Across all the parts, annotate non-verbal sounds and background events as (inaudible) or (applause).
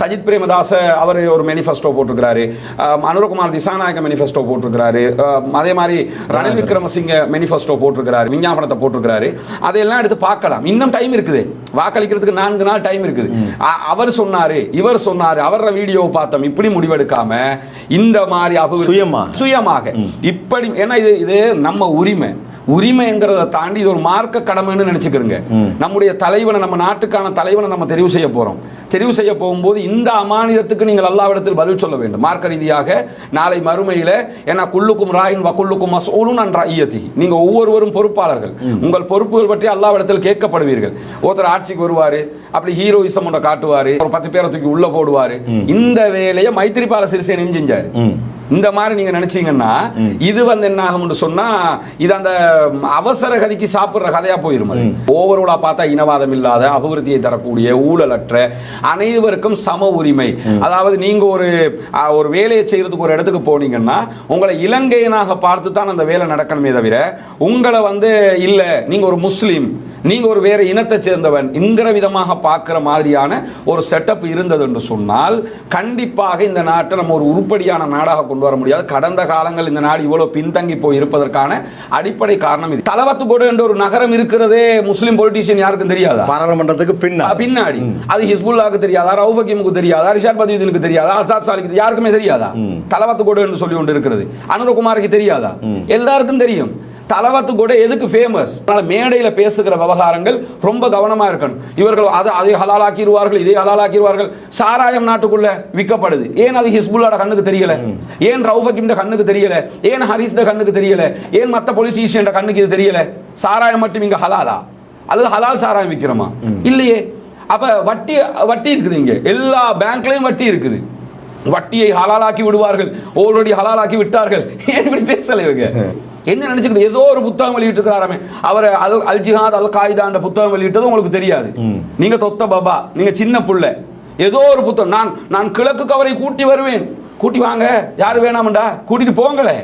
சஜித் பிரேமதாச அவர் ஒரு மேனிஃபெஸ்டோ போட்டிருக்கிறாரு. அனுரகுமார் திசாநாயக்க மேனிஃபெஸ்டோ போட்டிருக்கிறாரு. அதே மாதிரி ரணில் விக்ரமசிங்க மேனிஃபெஸ்டோ போட்டிருக்கிறாரு. விஞ்ஞாபனத்தை போட்டிருக்கிறாரு. அதையெல்லாம் எடுத்து பார்க்கலாம். இன்னும் டைம் இருக்குது. வாக்களிக்கிறதுக்கு நான்கு நாள் டைம் இருக்குது. அவர் சொன்னாரு இவர் சொன்னாரு அவர வீடியோ பார்த்தோம். இப்படி முடிவெடுக்காம இந்த மாதிரி அபிவிருத்தி- சுயமா. சுயமாக. இப்படி ஏன்னா இது இது நம்ம உரிமை. உரிமைங்கிறத தாண்டி இது ஒரு மார்க்க கடமைன்னு நினைச்சுக்கிறோங்க. நம்முடைய தலைவனை நம்ம நாட்டுக்கான தலைவனை நம்ம தெரிவு செய்ய போறோம். தெரிவு செய்ய போகும்போது இந்த அமானிதத்துக்கு நீங்கள் அல்லாவிடத்தில் பதில் சொல்ல வேண்டும். மார்க்க ரீதியாக நாளை மறுமையில ஏன்னா குள்ளுக்கும் ராயின் வக்குள்ளுக்கும் மசூலும் நன் ராயியத்தி நீங்க ஒவ்வொருவரும் பொறுப்பாளர்கள். உங்கள் பொறுப்புகள் பற்றி அல்லாவிடத்தில் கேட்கப்படுவீர்கள். ஒருத்தர் ஆட்சிக்கு வருவாரு அப்படி ஹீரோயிசம் ஒன்றை காட்டுவாரு ஒரு பத்து பேரை தூக்கி உள்ள போடுவாரு. இந்த வேலையை மைத்திரிபால சிறிசேனையும் செஞ்சாரு. இந்த மாதிரி நீங்க நினைச்சீங்கன்னா இது வந்து என்ன ஆகும்னு சொன்னா இது அந்த அவசர கதிக்கு சாப்பிடுற கதையா போயிரும். ஓவரோலா பார்த்தா இனவாதம் இல்லாத அபிவிருத்தியை தரக்கூடிய ஊழலற்ற அனைவருக்கும் சம உரிமை. அதாவது நீங்க ஒரு ஒரு வேலையை செய்யறதுக்கு ஒரு இடத்துக்கு போனீங்கன்னா உங்களை இலங்கையனாக பார்த்து தான் அந்த வேலை நடக்கணுமே தவிர உங்களை வந்து இல்ல நீங்க ஒரு முஸ்லீம் நீங்க ஒரு வேற இனத்தை சேர்ந்தவன் என்கிற விதமாக பார்க்கிற மாதிரியான ஒரு செட்டப் இருந்தது என்று சொன்னால் கண்டிப்பாக இந்த நாட்டை நம்ம ஒரு உருப்படியான நாடாக கொண்டு வர முடியாது. கடந்த காலங்கள் இந்த நாடு இவ்வளவு பின்தங்கி போய் இருப்பதற்கான அடிப்படை காரணம் இது. தலவத்துக்கோடு என்ற ஒரு நகரம் இருக்கிறதே முஸ்லீம் பொலிட்டீஷியன் யாருக்கும் தெரியாதா? பாராளுமன்றத்துக்கு பின்னா பின்னாடி. அது ஹிஸ்புல்லாக்கு தெரியாதா? ரவுபக்கிமுக்கு தெரியாதா? ரிஷாட் பதியுதீனுக்கு தெரியாதா? அசாத் சாலிக்கு யாருக்குமே தெரியாதா? தலவத்து கோடு என்று சொல்லி கொண்டு இருக்கிறது. அனுரகுமாருக்கு தெரியாதா? எல்லாருக்கும் தெரியும். தலவத்து கூட எதுக்கு ஃபேமஸ் மேடையில பேசுகிற விவகாரங்கள் ரொம்ப கவனமா இருக்கணும். இவர்கள் அதை அதை ஹலாலாக்கிடுவார்கள் இதை ஹலாலாக்கிடுவார்கள். சாராயம் நாட்டுக்குள்ள விற்கப்படுது. ஏன் அது ஹிஸ்புல்லாட கண்ணுக்கு தெரியல? ஏன் ரவுஃபக்கிம் கண்ணுக்கு தெரியல? ஏன் ஹரிஸ் கண்ணுக்கு தெரியல? ஏன் மத்த பொலிட்டீஷியன் கண்ணுக்கு இது தெரியல? சாராயம் மட்டும் இங்க ஹலாலா? அல்லது ஹலால் சாராயம் விற்கிறோமா இல்லையே. அப்ப வட்டி வட்டி இருக்குது இங்க. எல்லா பேங்க்லயும் வட்டி இருக்குது. வட்டியை ஹலாலாக்கி விடுவார்கள். ஆல்ரெடி ஹலாலாக்கி விட்டார்கள். ஏன் இப்படி பேசல இவங்க? (laughs) என்ன நினைச்சுக்கிட்டு ஏதோ ஒரு புத்தகம் வெளியிட்டு இருக்கிறாராமே அவர் அல் அல் ஜிஹாத் அல் காய்தான்ற புத்தகம் வெளியிட்டது உங்களுக்கு தெரியாது. நீங்க தொத்த பாபா நீங்க சின்ன புள்ள. ஏதோ ஒரு புத்தகம். நான் நான் கிழக்கு கவரை கூட்டி வருவேன். கூட்டி வாங்க. யாரு வேணாமண்டா? கூட்டிட்டு போங்களே.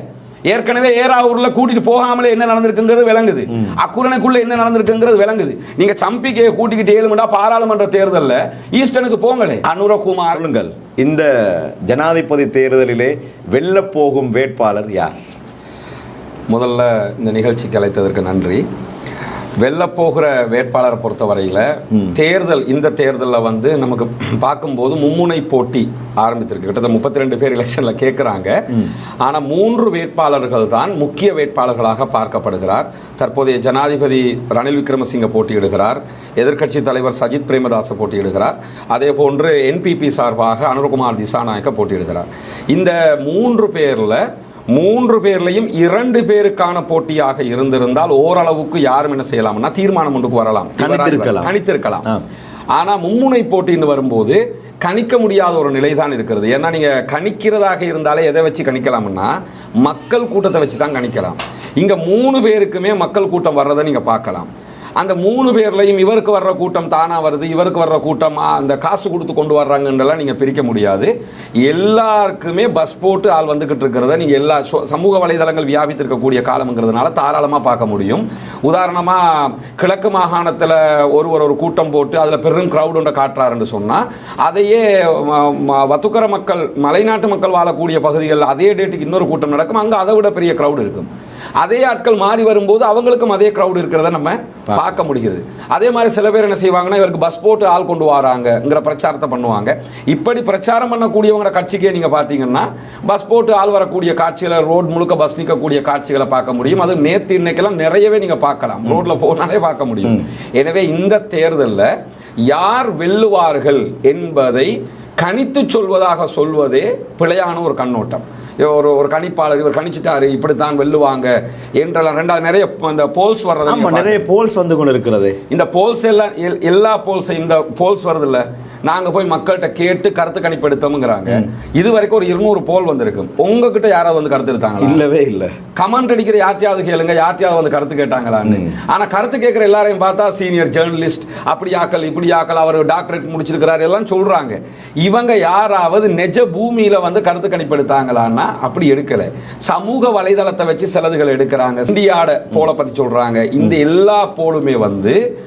ஏற்கனவே ஏறாவூர்ல கூட்டிட்டு போகாமலே என்ன நடந்திருக்குங்கிறது விளங்குது. அக்குரணைக்குள்ள என்ன நடந்திருக்குங்கிறது விளங்குது. நீங்க சம்பிக்கையை கூட்டிக்கிட்டு ஏழுமண்டா பாராளுமன்ற தேர்தல்ல ஈஸ்டனுக்கு போங்களே. அனுரகுமார். இந்த ஜனாதிபதி தேர்தலிலே வெல்ல போகும் வேட்பாளர் யார்? முதல்ல இந்த நிகழ்ச்சிக்கு அழைத்ததற்கு நன்றி. வெல்லப்போகிற வேட்பாளரை பொறுத்தவரையில் தேர்தல் இந்த தேர்தலில் வந்து நமக்கு பார்க்கும்போது மும்முனை போட்டி ஆரம்பித்திருக்கு. கிட்டத்தட்ட முப்பத்தி ரெண்டு பேர் எலெக்ஷனில் கேட்குறாங்க. ஆனால் மூன்று வேட்பாளர்கள் தான் முக்கிய வேட்பாளர்களாக பார்க்கப்படுகிறார். தற்போதைய ஜனாதிபதி ரணில் விக்ரமசிங்க போட்டியிடுகிறார். எதிர்க்கட்சி தலைவர் சஜித் பிரேமதாச போட்டியிடுகிறார். அதே போன்று என்பிபி சார்பாக அனுர்குமார் திசாநாயக்க போட்டியிடுகிறார். இந்த மூன்று பேரில் மூன்று பேர்லையும் இரண்டு பேருக்கான போட்டியாக இருந்திருந்தால் ஓரளவுக்கு யாரும் என்ன செய்யலாம்னா தீர்மானம் ஒன்றுக்கு வரலாம். கணித்திருக்கலாம். கணித்திருக்கலாம். ஆனா மும்முனை போட்டின்னு வரும்போது கணிக்க முடியாத ஒரு நிலை தான் இருக்கிறது. ஏன்னா நீங்க கணிக்கிறதாக இருந்தாலே எதை வச்சு கணிக்கலாம்னா மக்கள் கூட்டத்தை வச்சு தான் கணிக்கலாம். இங்க மூணு பேருக்குமே மக்கள் கூட்டம் வர்றதை நீங்க பார்க்கலாம். அந்த மூணு பேர்லையும் இவருக்கு வர்ற கூட்டம் தானாக வருது இவருக்கு வர்ற கூட்டம் அந்த காசு கொடுத்து கொண்டு வர்றாங்கன்றலாம் நீங்கள் பிரிக்க முடியாது. எல்லாருக்குமே பஸ் போட்டு ஆள் வந்துக்கிட்டு இருக்கிறத நீங்கள் எல்லா சமூக வலைதளங்கள் வியாபித்திருக்கக்கூடிய காலம்ங்கிறதுனால தாராளமாக பார்க்க முடியும். உதாரணமாக கிழக்கு மாகாணத்தில் ஒருவர் ஒரு கூட்டம் போட்டு அதில் பெரும் க்ரௌட் ஒன்றை காட்டுறாருன்னு சொன்னால் அதையே ம- வத்துக்கர மக்கள் மலைநாட்டு மக்கள் வாழக்கூடிய பகுதிகளில் அதே டேட்டுக்கு இன்னொரு கூட்டம் நடக்கும். அங்கே அதை விட பெரிய க்ரௌடு இருக்கும். அதே ஆட்கள் மாறி வரும்போது அவங்களுக்கும் அதே கிரௌட் இருக்கிறத நம்ம பார்க்க முடிகிறது அதே மாதிரி சில பேர் என்ன செய்வாங்கன்னா இவருக்கு பஸ் போட்டு ஆள் கொண்டு வராங்கங்கிற பிரச்சாரத்தை பண்ணுவாங்க. இப்படி பிரச்சாரம் பண்ணக்கூடியவங்க கட்சிக்கே நீங்க பார்த்தீங்கன்னா பஸ் போட்டு ஆள் வரக்கூடிய காட்சிகளை ரோட் முழுக்க பஸ் நிற்கக்கூடிய காட்சிகளை பார்க்க முடியும். அது நேத்து இன்னைக்கெல்லாம் நிறையவே நீங்க பார்க்கலாம். ரோட்ல போனாலே பார்க்க முடியும். எனவே இந்த தேர்தல்ல யார் வெல்லுவார்கள் என்பதை கணித்து சொல்வதாக சொல்வதே பிழையான ஒரு கண்ணோட்டம். ஒரு ஒரு கணிப்பாளர் இவர் கணிச்சிட்டாரு இப்படித்தான் வெல்லுவாங்க என்றெல்லாம் ரெண்டாவது நிறைய அந்த போல்ஸ் வர்றது நிறைய போல்ஸ் வந்து கொண்டு இருக்கிறது இந்த போல்ஸ் எல்லாம் எல்- எல்லா போல்ஸையும் இந்த போல்ஸ் வருது இல்ல நாங்க போய் மக்கள்கிட்ட கேட்டு கருத்து கணிப்பு எடுத்தோம்ங்கிறாங்க இது வரைக்கும் ஒரு இருநூறு போல் வந்திருக்கும் உங்ககிட்ட யாராவது வந்து கருத்து எடுத்தாங்களா? இல்லவே இல்ல. கமெண்ட் அடிக்கிற யார்ட்டையாவது கேளுங்க யார்ட்டையாவது வந்து கருத்து கேட்டாங்களான்னு. ஆனா கருத்து கேட்கிற எல்லாரையும் பார்த்தா சீனியர் ஜேர்னலிஸ்ட் அப்படி ஆக்கள் இப்படி ஆக்கள் அவர் டாக்டரேட் முடிச்சிருக்கிறார் எல்லாம் சொல்றாங்க. இவங்க யாராவது நெஜ பூமியில வந்து கருத்து கணிப்பு எடுத்தாங்களான்னா அப்படி எடுக்கல. சமூக வலைதளத்தை வச்சு சிலதுகள் எடுக்கிறாங்க. இந்தியாட போல பத்தி சொல்றாங்க. இந்த எல்லா போலுமே வந்து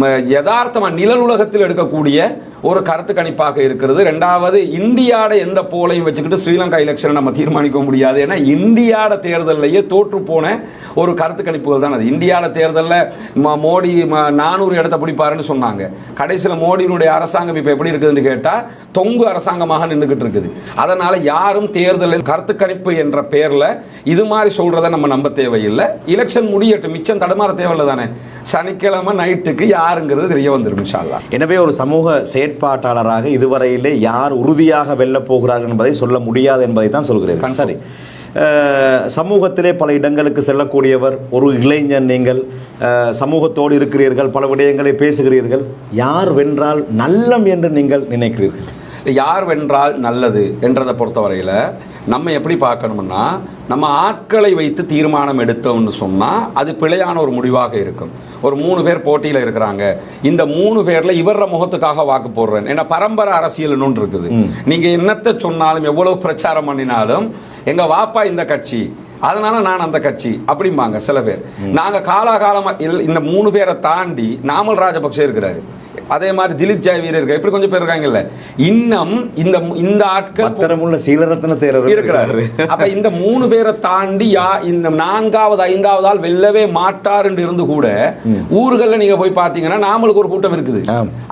ம- யதார்த்தமா நிழல் உலகத்தில் எடுக்கக்கூடிய ஒரு கருத்து கணிப்பாக இருக்கிறது. ரெண்டாவது இந்தியாட எந்த போலையும் வச்சுக்கிட்டு ஸ்ரீலங்கா எலெக்ஷனை நம்ம தீர்மானிக்க முடியாது. ஏன்னா இந்தியாட தேர்தல்லையே தோற்று போன ஒரு கருத்து கணிப்புகள் தான் அது. இந்தியாட தேர்தலில் மோடி நானூறு இடத்த பிடிப்பாருன்னு சொன்னாங்க. கடைசியில் மோடியினுடைய அரசாங்கம் இப்போ எப்படி இருக்குதுன்னு கேட்டால் தொங்கு அரசாங்கமாக நின்றுக்கிட்டு இருக்குது. அதனால யாரும் தேர்தலில் கருத்து கணிப்பு என்ற பேரில் இது மாதிரி சொல்றதை நம்ம நம்ப தேவையில்லை. எலெக்ஷன் முடியட்டும். மிச்சம் தடுமாற தேவையில்லை தானே. சனிக்கிழமை நைட்டுக்கு யாருங்கிறது தெரிய வந்துடும் இன்ஷா எனவே ஒரு சமூக செயற்பாட்டாளராக இதுவரையிலே யார் உறுதியாக வெல்லப் போகிறார்கள் என்பதை சொல்ல முடியாது என்பதை தான் சொல்கிறேன். சரி. சமூகத்திலே பல இடங்களுக்கு செல்லக்கூடியவர் ஒரு இளைஞன் நீங்கள் சமூகத்தோடு இருக்கிறீர்கள் பல விடயங்களை பேசுகிறீர்கள். யார் வென்றால் நல்லம் என்று நீங்கள் நினைக்கிறீர்கள்? யார் வென்றால் நல்லது என்றதை பொறுத்தவரையில் நம்ம எப்படி பார்க்கணும்னா நம்ம ஆட்களை வைத்து தீர்மானம் எடுத்தோம்னு சொன்னால் அது பிழையான ஒரு முடிவாக இருக்கும். ஒரு மூணு பேர் போட்டியில் இருக்கிறாங்க. இந்த மூணு பேரில் இவர முகத்துக்காக வாக்கு போடுறேன். ஏன்னா பரம்பரை அரசியல் ஒன்று இருக்குது. நீங்கள் என்னத்தை சொன்னாலும் எவ்வளவு பிரச்சாரம் பண்ணினாலும் எங்கள் வாப்பா இந்த கட்சி அதனால நான் அந்த கட்சி அப்படிம்பாங்க சில பேர். நாங்க காலாகாலமா இல்ல- இந்த மூணு பேரை தாண்டி நாமல் ராஜபக்சே இருக்கிறாரு. அதே மாதிரி திலீப் ஜெயவீர் இருக்கு இப்படி கொஞ்சம் பேர் இருக்காங்கல்ல. இன்னும் இந்த இந்த ஆட்கள் பத்திரமுள்ள சீலரத்ன தேரர் இருக்கிறாரு. அப்ப இந்த மூணு பேரை தாண்டி யா இந்த நான்காவது ஐந்தாவது ஆள் வெல்லவே மாட்டார் என்று இருந்து கூட ஊர்கள்ல நீங்க போய் பாத்தீங்கன்னா நாமளுக்கு ஒரு கூட்டம் இருக்குது.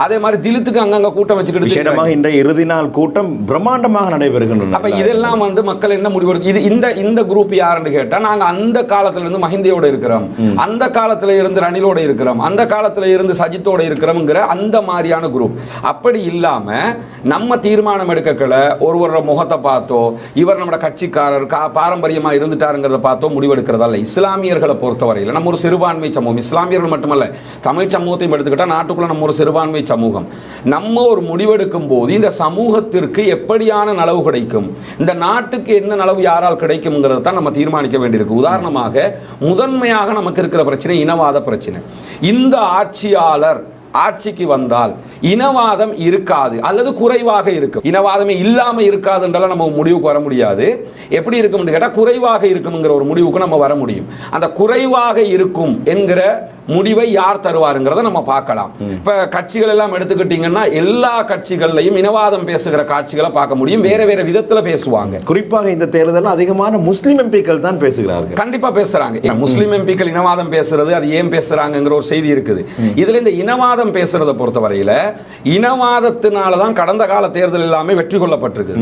அதே மாதிரி திலுத்துக்கு அங்கங்க கூட்டம் வச்சுக்கிட்டு விசேடமாக இந்த இறுதி நாள் கூட்டம் பிரம்மாண்டமாக நடைபெறுகின்றன. அப்ப இதெல்லாம் வந்து மக்கள் என்ன முடிவு இது இந்த இந்த குரூப் யாருன்னு கேட்டா நாங்க அந்த காலத்துல இருந்து மஹிந்தியோட இருக்கிறோம். அந்த காலத்துல இருந்து ரணிலோட இருக்கிறோம். அந்த காலத்துல இருந்து சஜித்தோட இருக்கிறோம்ங்கிற அந்த மாதிரியான குரூப் அப்படி இல்லாமல் நம்ம தீர்மானம் எடுக்கல ஒருவரோட முகத்தை பார்த்தோ இவர் நம்ம கட்சிக்காரர் கா- பாரம்பரியமாக இருந்துட்டாருங்கிறத பார்த்தோ முடிவெடுக்கிறதா இஸ்லாமியர்களை பொறுத்தவரையில் நம்ம ஒரு சிறுபான்மை சமூகம். இஸ்லாமியர்கள் மட்டுமல்ல தமிழ் சமூகத்தையும் எடுத்துக்கிட்டால் நாட்டுக்குள்ள நம்ம ஒரு சிறுபான்மை சமூகம். நம்ம ஒரு முடிவெடுக்கும் போது இந்த சமூகத்திற்கு எப்படியான நலவு கிடைக்கும்? இந்த நாட்டுக்கு என்ன நலவு யாரால் கிடைக்கும்ங்கிறத தான் நம்ம தீர்மானிக்க வேண்டியிருக்கு. உதாரணமாக முதன்மையாக நமக்கு இருக்கிற பிரச்சனை இனவாத பிரச்சனை. இந்த ஆட்சியாளர் ஆட்சிக்கு வந்தால் இனவாதம் இருக்காது அல்லது குறைவாக இருக்கும். இனவாதமே இல்லாம இருக்காதுன்றலாம் நம்ம முடிவுக்கு வர முடியாது. எப்படி இருக்கும்னு கேட்டா குறைவாக இருக்கும்ங்கிற ஒரு முடிவுக்கு நம்ம வர முடியும். அந்த குறைவாக இருக்கும் என்கிற முடிவை யார் தருவாருங்கிறத நம்ம பார்க்கலாம். இப்ப கட்சிகள் எல்லாம் எடுத்துக்கிட்டீங்கன்னா எல்லா கட்சிகள்லையும் இனவாதம் பேசுகிற காட்சிகளை பார்க்க முடியும். வேற வேற விதத்துல பேசுவாங்க. குறிப்பாக இந்த தேர்தலில் அதிகமான முஸ்லிம் எம்பிக்கள் தான் பேசுகிறார்கள். கண்டிப்பா பேசுறாங்க. முஸ்லிம் எம்பிக்கள் இனவாதம் பேசுறது அது ஏன் பேசுறாங்கங்கிற ஒரு செய்தி இருக்குது. இதுல இந்த இனவாதம் பேசுறத பொறுத்தவரையில இனவாதத்தினால தான் கடந்த கால தேர்தல் எல்லாமே வெற்றி கொள்ளப்பட்டிருக்கு.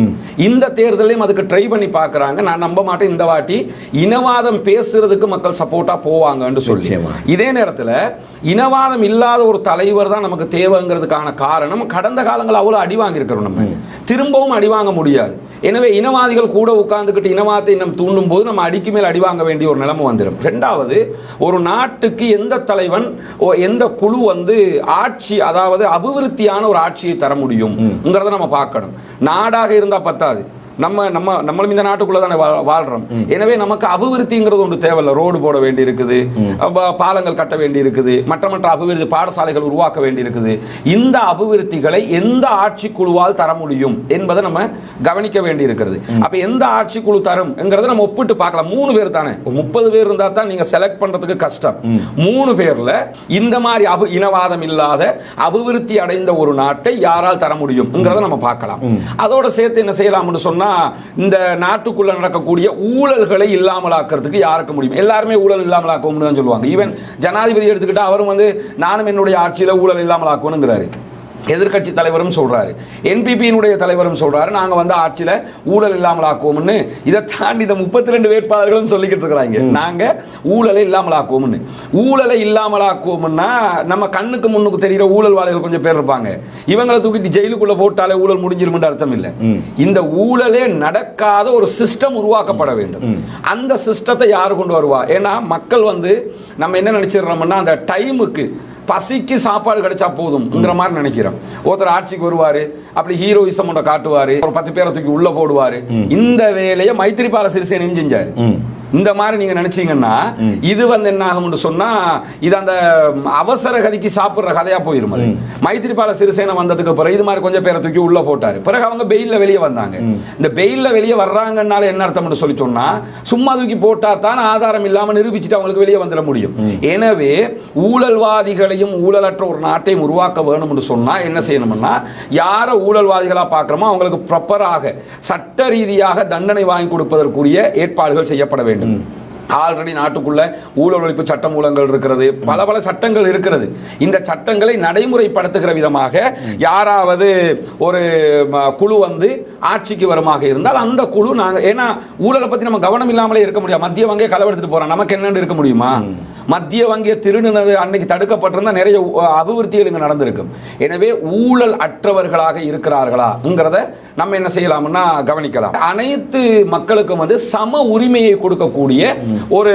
இந்த தேர்தலையும் அதுக்கு ட்ரை பண்ணி பார்க்கறாங்க. நான் நம்ப மாட்டேன் இந்த வாட்டி. இனவாதம் பேசுறதுக்கு மக்கள் சப்போர்ட்டா போவாங்கன்னு சொல்லி. இதே நேரத்துல இனவாதம் இல்லாத ஒரு தலைவர் தான் நமக்கு தேவைங்கிறதுக்கான காரணம் கடந்த காலங்கள் அவ்வளவு அடி வாங்கியிருக்கிறோம் நம்ம. திரும்பவும் அடி வாங்க முடியாது. எனவே இனவாதிகள் கூட உட்கார்ந்துக்கிட்டு இனவாதத்தை நம்ம தூண்டும் போது நம்ம அடிக்கு மேல் அடி வாங்க வேண்டிய ஒரு நிலைமை வந்துடும் ரெண்டாவது ஒரு நாட்டுக்கு எந்த தலைவன் எந்த குழு வந்து ஆட்சி அதாவது அபிவிருத்தியான ஒரு ஆட்சியை தர முடியும்ங்கிறத நம்ம பார்க்கணும். நாடாக இருந்தா பத்தாது. நம்ம நம்ம நம்மளும் இந்த நாட்டுக்குள்ள தானே வாழ்றோம். எனவே நமக்கு அபிவிருத்திங்கிறது ஒன்று தேவையில்ல. ரோடு போட வேண்டி இருக்குது பாலங்கள் கட்ட வேண்டி இருக்குது மற்ற மற்ற அபிவிருத்தி பாடசாலைகள் உருவாக்க வேண்டி இருக்குது இந்த அபிவிருத்திகளை எந்த ஆட்சி குழுவால் தர முடியும் என்பதை நம்ம கவனிக்க வேண்டி இருக்கிறது அப்ப எந்த ஆட்சி குழு தரும் என்கிறத நம்ம ஒப்பிட்டு பார்க்கலாம். மூணு பேர் தானே. முப்பது பேர் இருந்தா தான் நீங்க செலக்ட் பண்றதுக்கு கஷ்டம். மூணு பேர்ல இந்த மாதிரி அபு இனவாதம் இல்லாத அபிவிருத்தி அடைந்த ஒரு நாட்டை யாரால் தர முடியும்ங்கிறத நம்ம பார்க்கலாம். அதோட சேர்த்து என்ன செய்யலாம்னு சொன்னா இந்த நாட்டுக்குள்ளே நடக்கக்கூடிய ஊழல்களை இல்லாமலாக்கிறதுக்கு யாருக்கு முடியும்? எல்லாருமே ஊழல் இல்லாமலாக்குவோம்னு தான் சொல்லுவாங்க. ஈவன் ஜனாதிபதி எடுத்துக்கிட்டால் அவரும் வந்து நானும் என்னுடைய ஆட்சியில் ஊழல் இல்லாமலாக்குவேனுங்கிறாரு எதிர்க்கட்சி தலைவரும் சொல்றாரு. என்பிபியினுடைய தலைவரும் சொல்றாரு. நாங்க வந்து ஆட்சியில ஊழல் இல்லாமல் ஆக்குவோம்னு இதை தாண்டி இந்த முப்பத்தி ரெண்டு வேட்பாளர்களும் சொல்லிக்கிட்டு இருக்கிறாங்க. நாங்க ஊழலை இல்லாமல் ஆக்குவோம்னு ஊழலை இல்லாமல் ஆக்குவோம்னா நம்ம கண்ணுக்கு முன்னுக்கு தெரிகிற ஊழல்வாதிகள் கொஞ்சம் பேர் இருப்பாங்க. இவங்களை தூக்கிட்டு ஜெயிலுக்குள்ள போட்டாலே ஊழல் முடிஞ்சிருமென்று அர்த்தம் இல்லை. இந்த ஊழலே நடக்காத ஒரு சிஸ்டம் உருவாக்கப்பட வேண்டும். அந்த சிஸ்டத்தை யார் கொண்டு வருவா? ஏன்னா மக்கள் வந்து நம்ம என்ன நினைச்சிடுறோம்னா அந்த டைமுக்கு பசிக்கு சாப்பாடு கிடைச்சா போதும்ங்கிற மாதிரி நினைக்கிறோம் ஒருத்தர் ஆட்சிக்கு வருவாரு அப்படி ஹீரோயிசம் ஒன்றை காட்டுவாரு ஒரு பத்து பேரை தூக்கி உள்ள போடுவாரு. இந்த வேலையை மைத்திரிபால சிறிசேனையும் செஞ்சாரு. இந்த மாதிரி நீங்க நினைச்சீங்கன்னா இது வந்து என்ன ஆகும்னு சொன்னா இது அந்த அவசர கதிக்கு சாப்பிடுற கதையா போயிரும். மைத்திரிபால சிறிசேன வந்ததுக்கு பிறகு இது மாதிரி கொஞ்சம் பேரை தூக்கி உள்ள போட்டாரு. பிறகு அவங்க பெயில்ல வெளியே வந்தாங்க. இந்த பெயில்ல வெளியே வர்றாங்கன்னால என்ன அர்த்தம்னு சொல்லி சொன்னா சும்மா தூக்கி போட்டா தான் ஆதாரம் இல்லாம நிரூபிச்சுட்டு அவங்களுக்கு வெளியே வந்துட முடியும். எனவே ஊழல்வாதிகளையும் ஊழலற்ற ஒரு நாட்டையும் உருவாக்க வேணும்னு சொன்னா என்ன செய்யணும்னா யார ஊழல்வாதிகளா பார்க்கிறோமோ அவங்களுக்கு ப்ராப்பராக சட்ட ரீதியாக தண்டனை வாங்கி கொடுப்பதற்குரிய ஏற்பாடுகள் செய்யப்பட வேண்டும். ஆல்ரெடி நாட்டுக்குள்ள ஊழல் ஒழிப்பு சட்ட மூலங்கள் இருக்கிறது பல பல சட்டங்கள் இருக்கிறது. இந்த சட்டங்களை நடைமுறைப்படுத்துகிற விதமாக யாராவது ஒரு ம, குழு வந்து ஆட்சிக்கு வருமாக இருந்தால் அந்த குழு நாங்கள் ஏன்னா ஊழலை பத்தி நம்ம கவனம் இல்லாமலே இருக்க முடியாது. மத்திய வங்கியை களவெடுத்துட்டு போறோம். நமக்கு என்னன்னு இருக்க முடியுமா? மத்திய வங்கியை திருடுனது அன்னைக்கு தடுக்கப்பட்டிருந்தா நிறைய அபிவிருத்திகள் இங்க நடந்திருக்கும் எனவே ஊழல் அற்றவர்களாக இருக்கிறார்களாங்கிறத நம்ம என்ன செய்யலாம்னா கவனிக்கலாம். அனைத்து மக்களுக்கும் வந்து சம உரிமையை கொடுக்கக்கூடிய ஒரு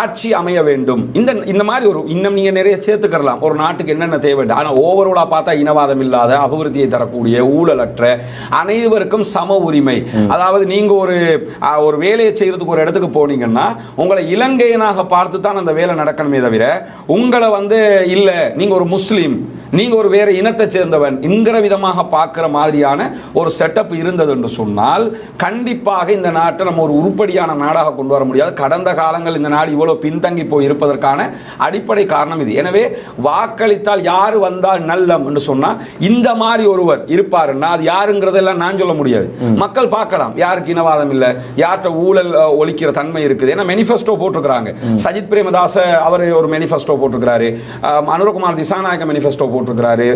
ஆட்சி அமைய வேண்டும். இந்த இந்த மாதிரி ஒரு இன்னும் நீங்க நிறைய சேர்த்துக்கலாம். ஒரு நாட்டுக்கு என்னென்ன தேவை? ஆனா ஓவரோலா பார்த்தா இனவாதம் இல்லாத அபிவிருத்தியை தரக்கூடிய ஊழலற்ற அனைவருக்கும் சம உரிமை. அதாவது நீங்க ஒரு ஒரு வேலையை செய்யறதுக்கு ஒரு இடத்துக்கு போனீங்கன்னா உங்களை இலங்கையனாக பார்த்து தான் அந்த வேலை நடக்கணுமே தவிர உங்களை வந்து இல்ல நீங்க ஒரு முஸ்லீம் நீங்க ஒரு வேற இனத்தை சேர்ந்தவன் என்கிற விதமாக பார்க்கிற மாதிரியான ஒரு செட்டப் இருந்தது என்று சொன்னால் கண்டிப்பாக இந்த நாட்டை நம்ம ஒரு உருப்படியான நாடாக கொண்டு வர முடியாது. கடந்த காலங்கள் இந்த நாடு இவ்வளவு பின்தங்கி போய் இருப்பதற்கான அடிப்படை காரணம் இது. எனவே வாக்களித்தால் யார் வந்தால் நல்லம் என்று சொன்னா இந்த மாதிரி ஒருவர் இருப்பாருன்னா அது யாருங்கிறதெல்லாம் நான் சொல்ல முடியாது. மக்கள் பார்க்கலாம். யாருக்கு இனவாதம் இல்ல யார்கிட்ட ஊழல் ஒழிக்கிற தன்மை இருக்குது. ஏன்னா மெனிஃபெஸ்டோ போட்டிருக்கிறாங்க. சஜித் பிரேமதாச அவர் ஒரு மெனிஃபெஸ்டோ போட்டிருக்கிறாரு. அனுரகுமார் திசாநாயக்க மெனிஃபெஸ்டோ போட்டிருக்கிறாரு.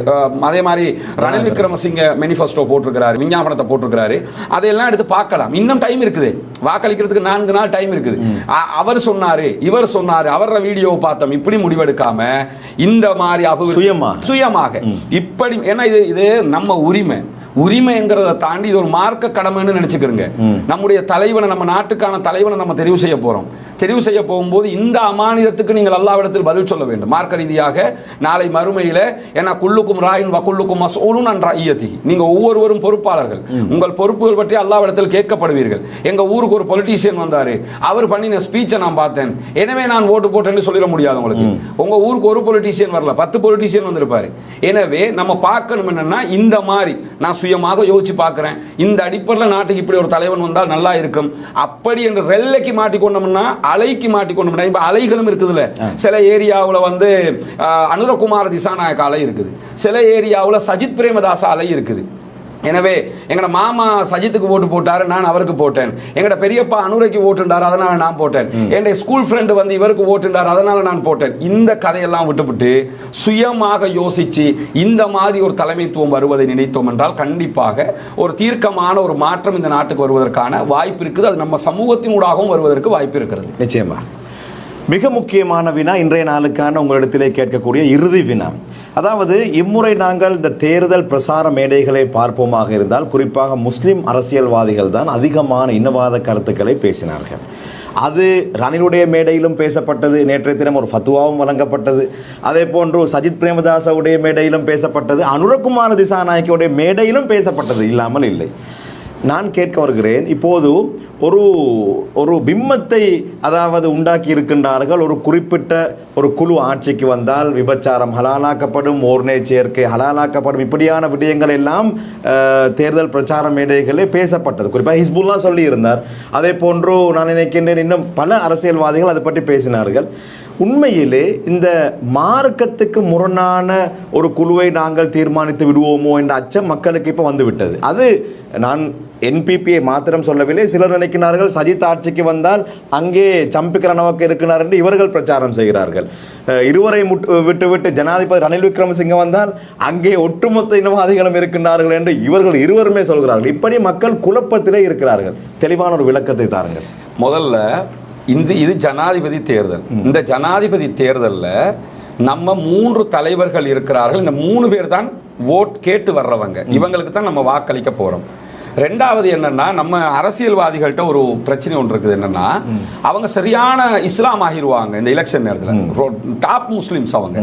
அதே மாதிரி ரணில் விக்ரமசிங்க மெனிஃபெஸ்டோ போட்டிருக்கிறாரு. விஞ்ஞாபனத்தை போட்டிருக்கிறாரு. அதையெல்லாம் எடுத்து பார்க்கலாம். இன்னும் டைம் இருக்குது. வாக்களிக்கிறதுக்கு நான்கு நாள் டைம் இருக்குது. அவர் சொன்னாரு இவர் சொன்னாரு அவர வீடியோவை பார்த்தோம். இப்படி முடிவெடுக்காம இந்த மாதிரி சுயமாக. சுயமாக இப்படி ஏன்னா இது இது நம்ம உரிமை. உரிமைங்கிறத தாண்டி இது ஒரு மார்க்க கடமைன்னு நினைச்சுக்கிறோங்க. நம்முடைய தலைவனை நம்ம நாட்டுக்கான தலைவனை நம்ம தெரிவு செய்ய போறோம். தெரிவு செய்ய போகும்போது இந்த அமானிதத்துக்கு நீங்கள் அல்லாவிடத்தில் பதில் சொல்ல வேண்டும். மார்க்க ரீதியாக நாளை மறுமையில ஏன்னா குல்லுக்கும் ராயின் வக்குல்லுக்கும் மசூலும் நன்றா ஈயத்திகி நீங்க ஒவ்வொருவரும் பொறுப்பாளர்கள். உங்கள் பொறுப்புகள் பற்றி அல்லாவிடத்தில் கேட்கப்படுவீர்கள். எங்க ஊருக்கு ஒரு பொலிட்டீஷியன் வந்தாரு. அவர் பண்ணின ஸ்பீச்சை நான் பார்த்தேன். எனவே நான் ஓட்டு போட்டேன்னு சொல்லிட முடியாது உங்களுக்கு. உங்க ஊருக்கு ஒரு பொலிட்டீஷியன் வரல. பத்து பொலிட்டீஷியன் வந்திருப்பாரு. எனவே நம்ம பார்க்கணும் என்னன்னா இந்த மாதிரி நான் சுயமாக யோசிச்சு பார்க்கிறேன். இந்த அடிப்படையில் நாட்டுக்கு இப்படி ஒரு தலைவன் வந்தால் நல்லா இருக்கும். அப்படி என்று ரெல்லைக்கு மாட்டிக்கொண்டோம்னா அலைக்கு மாட்டிக்கொண்டோம்னா இப்ப அலைகளும் இருக்குதுல்ல. சில ஏரியாவுல வந்து அனுரகுமார திசாநாயக்க அலை இருக்குது. சில ஏரியாவுல சஜித் பிரேமதாச அலை இருக்குது. எனவே எங்கட மாமா சஜித்துக்கு ஓட்டு போட்டாரு நான் அவருக்கு போட்டேன். எங்கட பெரியப்பா அனுரைக்கு ஓட்டுண்டார் அதனால நான் போட்டேன். என்னுடைய ஸ்கூல் ஃப்ரெண்டு வந்து இவருக்கு ஓட்டுண்டார் அதனால நான் போட்டேன். இந்த கதையெல்லாம் விட்டுவிட்டு சுயமாக யோசிச்சு இந்த மாதிரி ஒரு தலைமைத்துவம் வருவதை நினைத்தோம் என்றால் கண்டிப்பாக ஒரு தீர்க்கமான ஒரு மாற்றம் இந்த நாட்டுக்கு வருவதற்கான வாய்ப்பு இருக்குது. அது நம்ம சமூகத்தினூடாகவும் வருவதற்கு வாய்ப்பு இருக்கிறது. நிச்சயமா. மிக முக்கியமான வினா இன்றைய நாளுக்கான உங்களிடத்திலே கேட்கக்கூடிய இறுதி வினா. அதாவது இம்முறை நாங்கள் இந்த தேர்தல் பிரசார மேடைகளை பார்ப்போமாக இருந்தால் குறிப்பாக முஸ்லிம் அரசியல்வாதிகள் தான் அதிகமான இனவாத கருத்துக்களை பேசினார்கள். அது ரணிலுடைய மேடையிலும் பேசப்பட்டது நேற்றைய தினம் ஒரு ஃபத்துவாவும் வழங்கப்பட்டது. அதே போன்று சஜித் பிரேமதாசவுடைய மேடையிலும் பேசப்பட்டது அனுரகுமார திசாநாயக்கியுடைய மேடையிலும் பேசப்பட்டது இல்லாமல் இல்லை. நான் கேட்க வருகிறேன். இப்போது ஒரு ஒரு பிம்மத்தை அதாவது உண்டாக்கி இருக்கின்றார்கள். ஒரு குறிப்பிட்ட ஒரு குழு ஆட்சிக்கு வந்தால் விபச்சாரம் ஹலாலாக்கப்படும் ஓர்ணை சேர்க்கை ஹலாலாக்கப்படும். இப்படியான விடயங்கள் எல்லாம் தேர்தல் பிரச்சார மேடைகளில் பேசப்பட்டது. குறிப்பாக ஹிஸ்புல்லா சொல்லியிருந்தார். அதே போன்று நான் நினைக்கின்றேன் இன்னும் பல அரசியல்வாதிகள் அதை பற்றி பேசினார்கள். உண்மையிலே இந்த மார்க்கத்துக்கு முரணான ஒரு குழுவை நாங்கள் தீர்மானித்து விடுவோமோ என்ற அச்சம் மக்களுக்கு இப்போ வந்துவிட்டது. அது நான் என்பிபியை மாத்திரம் சொல்லவில்லை சிலர் நினைக்கிறார்கள் சஜித் ஆட்சிக்கு வந்தால் அங்கே சம்பிக்கிற நமக்கு இருக்கிறார் என்று இவர்கள் பிரச்சாரம் செய்கிறார்கள். இருவரை விட்டுவிட்டு ஜனாதிபதி ரணில் விக்ரமசிங்க வந்தால் அங்கே ஒட்டுமொத்த இனவாதிகளும் இருக்கின்றார்கள் என்று இவர்கள் இருவருமே சொல்கிறார்கள். இப்படி மக்கள் குழப்பத்திலே இருக்கிறார்கள். தெளிவான ஒரு விளக்கத்தை தாருங்கள். முதல்ல இந்த இது ஜனாதிபதி தேர்தல். இந்த ஜனாதிபதி தேர்தல்ல நம்ம மூன்று தலைவர்கள் இருக்கிறார்கள். இந்த மூணு பேர் தான் ஓட் கேட்டு வர்றவங்க. இவங்களுக்கு தான் நம்ம வாக்களிக்க போறோம். ரெண்டாவது என்னன்னா நம்ம அரசியல்வாதிகள்கிட்ட ஒரு பிரச்சனை ஒன்று இருக்குது என்னன்னா அவங்க சரியான இஸ்லாம் ஆகிருவாங்க இந்த எலெக்ஷன் நேரத்தில். டாப் முஸ்லிம்ஸ் அவங்க.